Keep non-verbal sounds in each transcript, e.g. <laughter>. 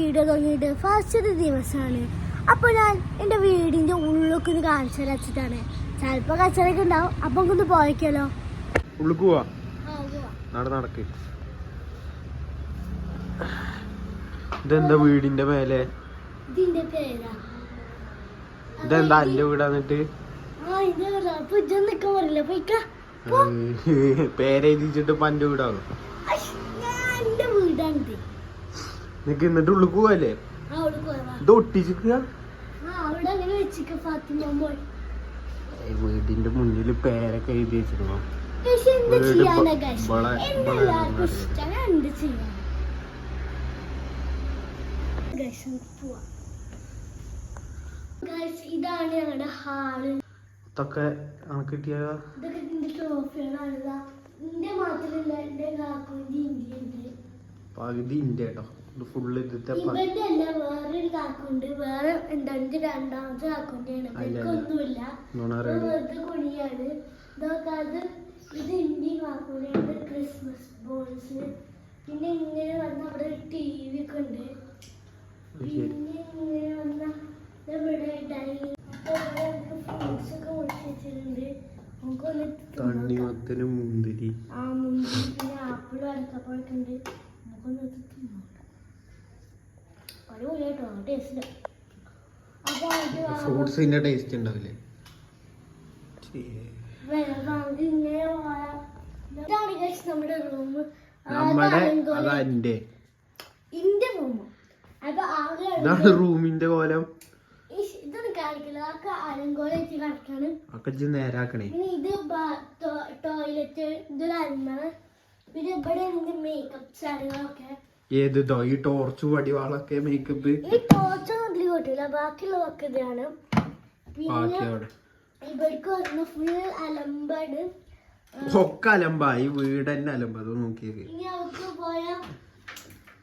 Video തുടങ്ങിയിട്ട് first ദിവസമാണ് അപ്പോൾ ഞാൻ എന്റെ വീടിന്റെ ഉള്ളിലൊക്കെ ഒന്ന് കാണിച്ചു വെച്ചിട്ടാണ്. ചിലപ്പോൾ കച്ചറൊക്കെ ഉണ്ടാവും. അപ്പം ഒന്ന് പോയേക്കല്ലോ ഉള്ളിക്ക് പോവാ? നട നടക്ക്. ഇതെന്താ വീടിന്റെ മേലെ? ഇതെന്താ അല്ല വീടാന്നിട്ട് ആ പണ്ട് പേരാ അപ്പൊ ഇജ്ജൊന്നും നിൽക്കാൻ പറയില്ല പോയിക്ക പേരെഴുതിച്ചിട്ട് ഇപ്പൊ അന്റെ വീടാകും ഞാൻ എന്റെ വീടാണിത് നിനക്ക് എന്നിട്ട് ഉള്ളിക്ക് പോവല്ലേ? ഇത് ഒട്ടിച്ചിക്കുക വീടിന്റെ മുന്നിൽ പേരൊക്കെ എഴുതി വെച്ചിരുന്നു? ഇതാണ് ഞങ്ങളുടെ ഹാൾ. ഇതൊക്കെ നമുക്ക് കിട്ടിയ ഇതൊക്കെ ഇതിന്റെ ട്രോഫികളാണ്. ഇതാ ഇന്ത്യ മാത്രമല്ല എന്റെ കാക്കുവിന്റെ ഇന്ത്യ ഉണ്ട് പകുതി ഇന്റെ കേട്ടോ ഇത് ഫുള്ള് ഇതിന്റെ ഇവന്റെ അല്ല വേറൊരു കാക്കുണ്ട്. വേറെ എന്താ എന്റെ രണ്ടാമത്തെ. ഇവർക്കൊന്നുമില്ല. വെറുതെ കുഴിയാണ് ഇത് ക്രിസ്മസ് ബോൾസ്. പിന്നെ ഇങ്ങനെ വന്ന അവിടെ ടി വി ഒക്കെ ഉണ്ട്. അത് ശരി. പിന്നെ ഇങ്ങനെ വന്ന ദാ ഇവിടെ ഡൈനിങ് ഫ്രൂട്ട്സ് ഒക്കെ വെച്ചിട്ടുണ്ട് തണ്ണിമത്തനും മുന്തിരി. ആ മുന്തിരി പിന്നെ ആപ്പിളും അടക്കപ്പഴമൊക്കെ ഉണ്ട്. നമുക്കൊന്ന് ഇത് അടിപൊളിയായിട്ടോ ടേസ്റ്റ് അപ്പൊ അത് ആ- ഫ്രൂട്ട്സിന്റെ ടേസ്റ്റ് ഉണ്ടാവില്ലേ? നമുക്ക് ഇങ്ങനെ പോയാ- ഇതാണ് guys നമ്മുടെ റൂം നമ്മുടെ അതാ എന്റെ ഇന്റെ റൂം അപ്പൊ ആകെ ഇതാണ് റൂമിന്റെ കോലം. ഈ- ഇതൊന്നും കാണിക്കില്ല. അതൊക്കെ അലങ്കോലായിട്ട് കിടക്കാണ് ഒക്കെ ഇജ്ജ് നേരാക്കണേ. ഇത് ടോയ്ലറ്റ് ഇതൊരു അൽമറ പിന്നെ ഇവിടെ മേക്കപ്പ് സാധനങ്ങളൊക്കെ. ഏത് ഇതോ? ഈ ടോർച്ച് വടിവാളൊക്കെ മേക്കപ്പ് ഈ ടോർച്ച് അതിൽ കിട്ടില്ല ബാക്കിയുള്ളതൊക്കെ ഇതാണ്. പിന്നെ ബാക്കി അവിടെ ഇവർക്ക് വരുന്ന ഫുൾ അലമ്പാണ് ഒക്കെ അലമ്പാ ഈ വീട് തന്നെ അലമ്പ അത് നോക്കിയത് ഇനി അവർക്ക് പോയാ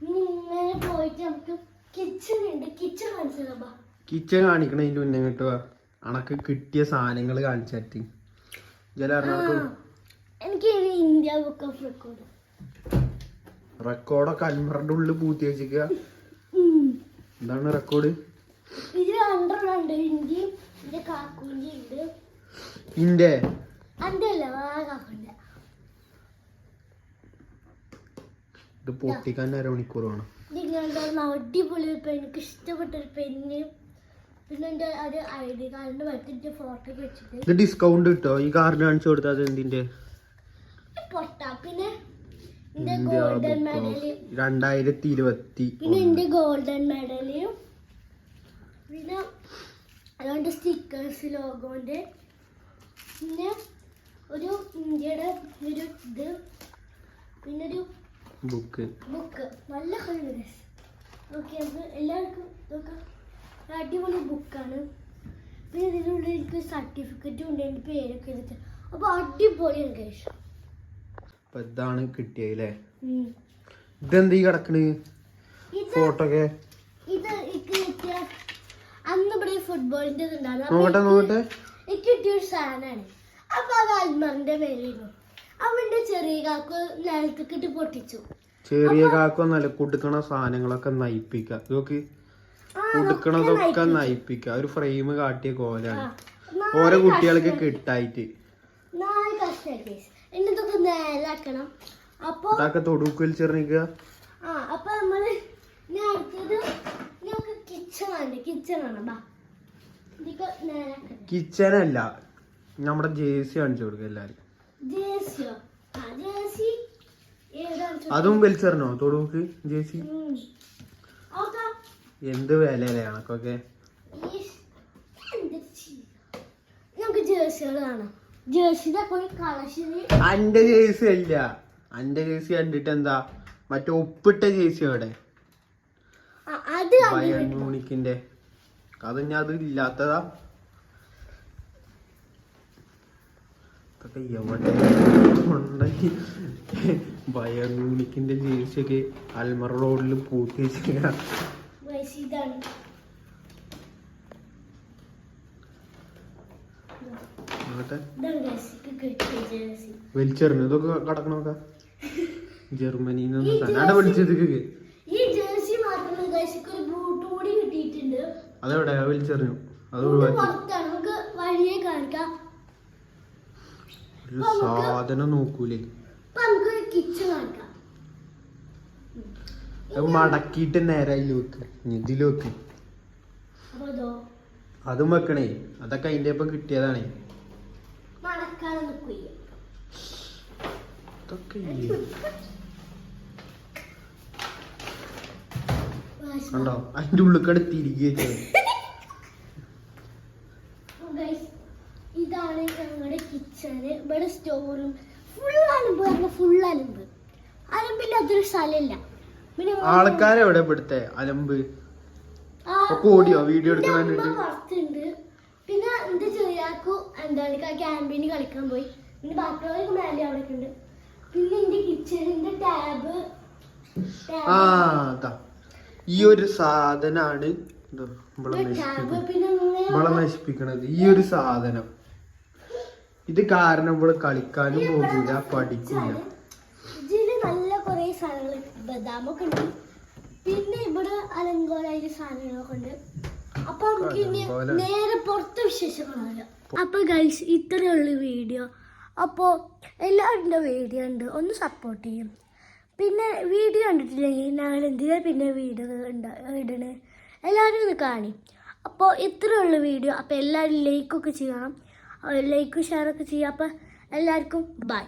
ഇനി ഇങ്ങനെ പോയിട്ട് നമുക്ക് കിച്ചൺ ഉണ്ട്. കിച്ചൺ കാണിച്ചതാ കിച്ചൺ കാണിക്കണതിന്റെ മുന്നേ കിട്ടുക അണക്ക് കിട്ടിയ സാധനങ്ങൾ കാണിച്ചിട്ട് ജലറിനക്ക് എനിക്ക് ഇനി ഇന്ത്യ ബുക്ക് ഓഫ് റെക്കോർഡ് റെക്കോർഡൊക്കെ അൽമറിന്റെ ഉള്ളിൽ പൂത്തി വെച്ചിക്ക എന്താണ് റെക്കോർഡ് ഇത് പൊട്ടിക്കാൻ ഇന്റെ ഇത് അരമണിക്കൂർ വേണം അടിപൊളി എനിക്ക് ഇഷ്ടപ്പെട്ട ഒരു പെന്ന് ഇത് ഡിസ്കൗണ്ട് കിട്ടോ? ഈ കാർഡ് കാണിച്ചു കൊടുത്താൽ എന്തിന്റെ പിന്നെ ഇന്ത്യ ബുക്ക് രണ്ടായിരത്തി ഇരുപത്തി പിന്നെ എന്റെ ഗോൾഡൻ മെഡലിയും പിന്നെ അതുകൊണ്ട് സ്റ്റിക്കേഴ്സ് ലോഗോന്റെ പിന്നെ ഒരു ഇന്ത്യയുടെ ഒരു ഇത്. പിന്നെ ഒരു ബുക്ക് ബുക്ക് നല്ല കളർ ഓക്കെ അത് എല്ലാവർക്കും നോക്കാം അടിപൊളി ബുക്കാണ് പിന്നെ ഇതിനുള്ളിൽ എനിക്ക് സർട്ടിഫിക്കറ്റും ഉണ്ട് എന്റെ പേരൊക്കെ എടുത്ത് അപ്പോൾ അടിപൊളിയാണ് കേസ് അപ്പൊ ഇതാണ് കിട്ടിയല്ലേ ഇതെന്ത് ഈ കിടക്കണ്? ഫോട്ടോ ഒക്കെ നോക്കട്ടെ നോക്കട്ടെ. കിട്ടിയൊരു സാധനമാണ് അപ്പൊ അത് അൽമറിന്റെ മേലിരുന്നു അവന്റെ ചെറിയ കാക്കോ നല്ല പൊട്ടിച്ചു. ചെറിയ കൊടുക്കണ സാധനങ്ങളൊക്കെ നയിപ്പിക്ക. നോക്ക്. കൊടുക്കണതൊക്കെ നയിപ്പിക്ക. ഒരു ഫ്രെയിം കാട്ടിയ കോലാണ്. ഓരോ കുട്ടികൾക്ക് കിട്ടായിട്ട്. നാല് നേരാക്കണം അപ്പൊ ഇതൊക്കെ വലിച്ചെറിഞ്ഞിക്ക ആ അപ്പൊ നമ്മൾ ഇനി അടുത്തത് നമുക്ക് കിച്ചൺ ആണ്. കിച്ചൺ ആണ് ബാ. ഇതൊക്കെ നേരാക്കണം കിച്ചനല്ല നമ്മുടെ ജേസി കാണിച്ചു കൊടുക്കുക എല്ലാരും ജേസിയോ ആ ജേസി ഏതാണ് അതും വലിച്ചെറിഞ്ഞോ? തൊടുക്ക് ജേസി. അതൊക്കെ എന്ത് വിലയല്ലേ കണക്കൊക്കെ? നമുക്ക് ജേഴ്സികൾ കാണാം. അന്റെ ജേഴ്സി അല്ല. അന്റെ ജേഴ്സി കണ്ടിട്ട് എന്താ? മറ്റേ ഒപ്പിട്ട ജേഴ്സി അവിടെ. ബയൺ. മ്യൂണിക്കിന്റെ. അത് ഞാൻ അത് ഇല്ലാത്തതാ. എവിടെ ഉണ്ടെങ്കിൽ ബയൺ മ്യൂണിക്കിന്റെ ജേഴ്സി ഒക്കെ അൽമറ റോഡിൽ പൂത്തി വെച്ചിരിക്കുക ജേഴ്സി വലിച്ചെറിഞ്ഞു. ഇതൊക്കെ കടക്കണമൊക്കെ <laughs> ജർമ്മനിയിൽ നിന്ന് തന്നെ. ഗൈസിക്ക് അതെവിടെ? വലിച്ചെറിഞ്ഞു. അത് ഒഴിവാക്കി. ഒരു സാധനം നോക്കൂലേ? മടക്കിയിട്ട് നേരെ അതിൽ വെക്ക് ഇതിൽ വെക്ക് അപ്പൊ ഇതോ? അതും വെക്കണേ. അതൊക്കെ അതിന്റെ ഒപ്പം കിട്ടിയതാണേ. മടക്കാതെ നിൽക്കുകയും ഇതൊക്കെ ഇല്ലേ? കണ്ടോ? അതിന്റെ ഉള്ളിൽ തിരികെ ഇതാണ് ഞങ്ങളുടെ കിച്ചണ് ഇവിടെ സ്റ്റോറും ഫുൾ അലമ്പ് പറഞ്ഞ ഫുൾ അലമ്പ്. അലമ്പില്ലാത്തൊരു സ്ഥലമില്ല. പിന്നെ ആൾക്കാരെവിടെ ഇവിടുത്തെ അലമ്പ്. ഓടിയോ? വീഡിയോ എടുക്കാൻ വേണ്ടിട്ട് പിന്നെ എന്റെ ചെറിയാക്കു എന്താണ് ക്യാമ്പയിന് കളിക്കാൻ പോയി. പിന്നെ ബാക്കിയുള്ളവർക്ക് മേലെ അവിടെ ഉണ്ട്. പിന്നെ എന്റെ കിച്ചണിന്റെ ടാബ് ആ അതാ ഈ ഒരു സാധനാണ് വളം ഇവളെ നശിപ്പിക്കണത്. ഈ ഒരു സാധനം. ഇത് കാരണം ഇവൾ കളിക്കാനും പോകില്ല പഠിക്കില്ല ഇതിൽ നല്ല കുറെ സാധനങ്ങൾ ബദാമൊക്കെ ഉണ്ട്. പിന്നെ ഇവിടെ അലങ്കോലായ സാധനങ്ങളൊക്കെ ഉണ്ട്. അപ്പൊ നമുക്ക് ഇനി. നേരെ പുറത്തെ വിശേഷങ്ങളാകാം അപ്പൊ ഗൈസ് ഇത്രയുള്ള വീഡിയോ അപ്പോൾ എല്ലാവരുടെ വീഡിയോ ഉണ്ട്. ഒന്ന് സപ്പോർട്ട് ചെയ്യും. പിന്നെ വീഡിയോ കണ്ടിട്ടില്ലെങ്കിൽ ഞങ്ങൾ എന്തിനാ പിന്നെ വീഡിയോ ഇടണേ? എല്ലാവരും ഒന്ന് കാണി. അപ്പോൾ ഇത്രയുള്ള വീഡിയോ അപ്പോൾ എല്ലാവരും ലൈക്കൊക്കെ ചെയ്യണം. ലൈക്കും ഷെയറൊക്കെ ചെയ്യുക അപ്പോൾ എല്ലാവർക്കും ബൈ